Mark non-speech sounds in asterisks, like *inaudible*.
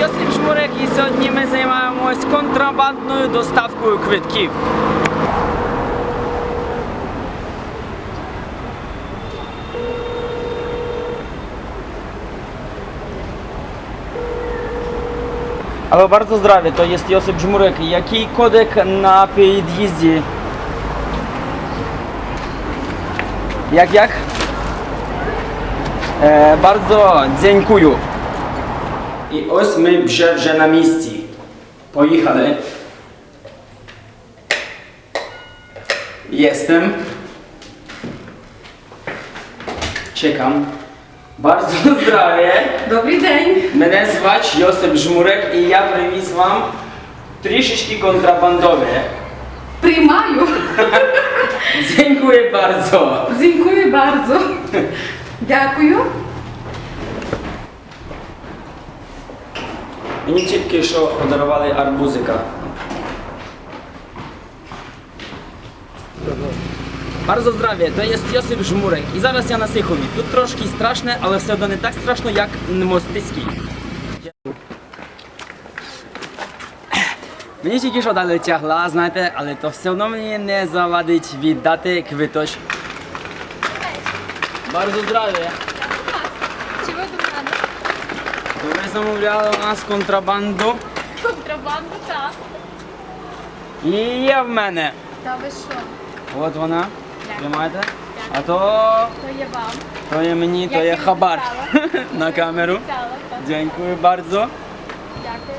Jestem Szmurek i zdaniemy zajmujemy się kontrabandną dostawką kwitków. Ale bardzo zdrowie, to jest Josip Żmurek. Jaki kodek na podjeździe? Jak, jak? E, bardzo dziękuję I ось ми вже вже на місці. Поїхали. Jestem. Czekam. Bardzo *laughs* zdrowie. Добрий день. Мене звать Йосип Жмурек і я привіз вам трішечки контрабандове. Приймаю. *laughs* Дякую bardzo. Дзінькую bardzo. *laughs* Дякую. Мені тільки що подарували арбузика. Барзо здрав'я, то є Йосип Жмурик. І зараз я на Сихові. Тут трошки страшне, але все одно не так страшно, як мостицький. Мені тільки що дали тягла, знаєте, але то все одно мені не завадить віддати квиточ. Барзо здрав'я. Чого тут треба? Ви замовляли у нас контрабанду Контрабанду, так. і є в мене. Та ви що? От вона. Тримайте. А то, То є вам. то є мені, то є хабар *laughs* на камеру. Так. Дякую дуже. Дякую.